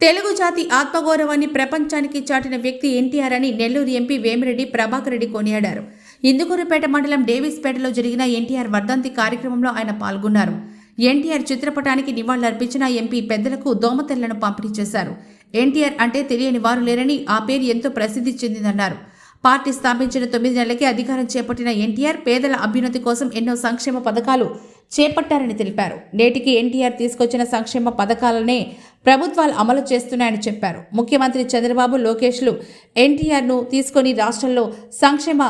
తెలుగు జాతి ఆత్మగౌరవాన్ని ప్రపంచానికి చాటిన వ్యక్తి ఎన్టీఆర్ అని నెల్లూరు ఎంపీ వేమిరెడ్డి ప్రభాకర్ రెడ్డి కొనియాడారు. ఇందుకూరుపేట మండలం డేవిస్పేటలో జరిగిన ఎన్టీఆర్ వర్ధంతి కార్యక్రమంలో ఆయన పాల్గొన్నారు. ఎన్టీఆర్ చిత్రపటానికి నివాళులర్పించిన ఎంపీ పెద్దలకు దోమతెల్లను పంపిణీ చేశారు. ఎన్టీఆర్ అంటే తెలియని వారు లేరని ఆ పేరు ఎంతో ప్రసిద్ధి చెందిందన్నారు. పార్టీ స్థాపించిన తొమ్మిది నెలలకే అధికారం చేపట్టిన ఎన్టీఆర్ పేదల అభ్యున్నతి కోసం ఎన్నో సంక్షేమ పథకాలు చేపట్టారని తెలిపారు. నేటికి ఎన్టీఆర్ తీసుకొచ్చిన సంక్షేమ పథకాలనే ప్రభుత్వాలు అమలు చేస్తున్నాయని చెప్పారు. ముఖ్యమంత్రి చంద్రబాబు లోకేష్లు ఎన్టీఆర్ను తీసుకొని రాష్ట్రంలో సంక్షేమ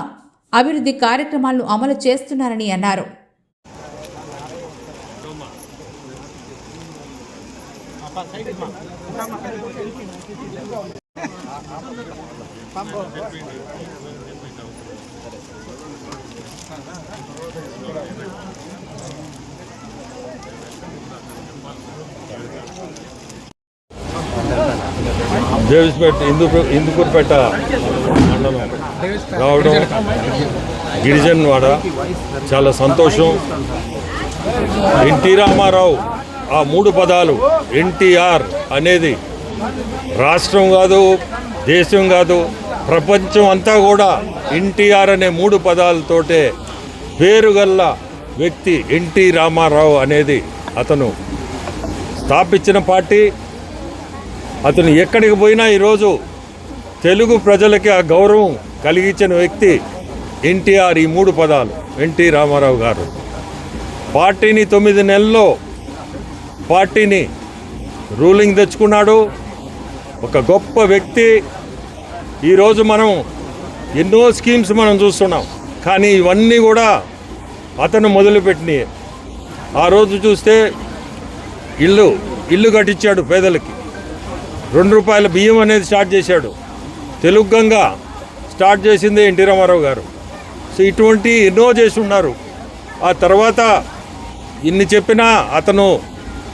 అభివృద్ధి కార్యక్రమాలను అమలు చేస్తున్నారని అన్నారు. దేవిస్పేట ఇందుకు ఇందుకూరుపేట మండలం రావడం గిరిజన్ వాడ. చాలా సంతోషం. ఎన్టీ రామారావు ఆ మూడు పదాలు ఎన్టీఆర్ అనేది రాష్ట్రం కాదు దేశం కాదు ప్రపంచం అంతా కూడా ఎన్టీఆర్ అనే మూడు పదాలతోటే పేరుగల్ల వ్యక్తి ఎన్టీ రామారావు అనేది అతను. స్థాపించిన పార్టీ అతను ఎక్కడికి పోయినా ఈరోజు తెలుగు ప్రజలకి ఆ గౌరవం కలిగించిన వ్యక్తి ఎన్టీఆర్ ఈ మూడు పదాలు ఎన్టీ రామారావు గారు. పార్టీని తొమ్మిది నెలల్లో పార్టీని రూలింగ్ తెచ్చుకున్నాడు. ఒక గొప్ప వ్యక్తి. ఈరోజు మనం ఎన్నో స్కీమ్స్ మనం చూస్తున్నాం. కానీ ఇవన్నీ కూడా అతను మొదలుపెట్టినాయి. ఆ రోజు చూస్తే ఇల్లు ఇల్లు కట్టించాడు పేదలకి. రెండు రూపాయల బియ్యం అనేది స్టార్ట్ చేశాడు. తెలుగు గంగ స్టార్ట్ చేసింది ఎన్టీ రామారావు గారు. సో ఇటువంటి ఎన్నో చేసి ఉన్నారు ఆ తర్వాత ఇన్ని చెప్పినా అతను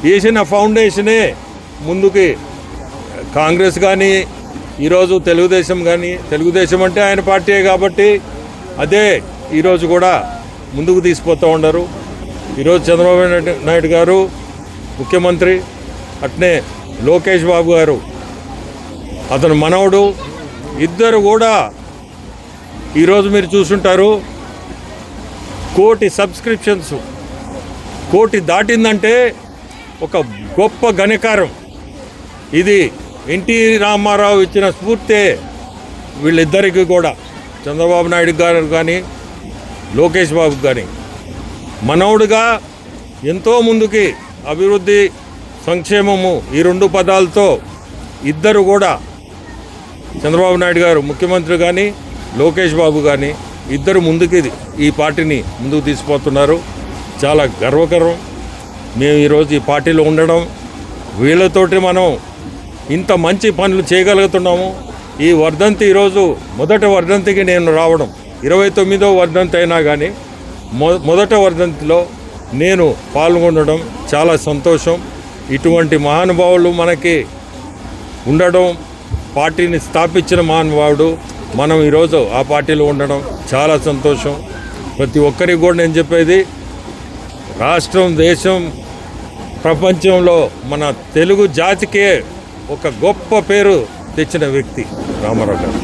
వేసిన ఫౌండేషనే ముందుకి కాంగ్రెస్ కానీ ఈరోజు తెలుగుదేశం కానీ తెలుగుదేశం అంటే ఆయన పార్టీయే కాబట్టి అదే ఈరోజు కూడా ముందుకు తీసుకుపోతూ ఉండరు. ఈరోజు చంద్రబాబు నాయుడు- నాయుడు గారు ముఖ్యమంత్రి అట్నే లోకేష్ బాబు గారు. అతను మనవడు. ఇద్దరు కూడా ఈరోజు మీరు చూసుంటారు. కోటి సబ్స్క్రిప్షన్స్. కోటి దాటిందంటే ఒక గొప్ప ఘనకారం. ఇది ఎన్టీ రామారావు ఇచ్చిన స్ఫూర్తే వీళ్ళిద్దరికి కూడా. చంద్రబాబు నాయుడు గారు కానీ లోకేష్ బాబు కానీ మనవుడుగా ఎంతో ముందుకి అభివృద్ధి సంక్షేమము ఈ రెండు పదాలతో ఇద్దరు కూడా చంద్రబాబు నాయుడు గారు ముఖ్యమంత్రి కానీ లోకేష్ బాబు కానీ ఇద్దరు ముందుకి ఈ పార్టీని ముందుకు తీసుకుపోతున్నారు. చాలా గర్వకరం. మేము ఈరోజు ఈ పార్టీలో ఉండడం వీళ్ళతోటి మనం ఇంత మంచి పనులు చేయగలుగుతున్నాము. ఈ వర్ధంతి ఈరోజు మొదటి వర్ధంతికి నేను రావడం ఇరవై తొమ్మిదో వర్ధంతి అయినా కానీ మొ మొదట వర్ధంతిలో నేను పాల్గొనడం చాలా సంతోషం. ఇటువంటి మహానుభావులు మనకి ఉండడం పార్టీని స్థాపించిన మహానుభావుడు మనం ఈరోజు ఆ పార్టీలో ఉండడం చాలా సంతోషం. ప్రతి ఒక్కరికి కూడా నేను చెప్పేది రాష్ట్రం దేశం ప్రపంచంలో మన తెలుగు జాతికే ఒక గొప్ప పేరు తెచ్చిన వ్యక్తి రామారావు గారు.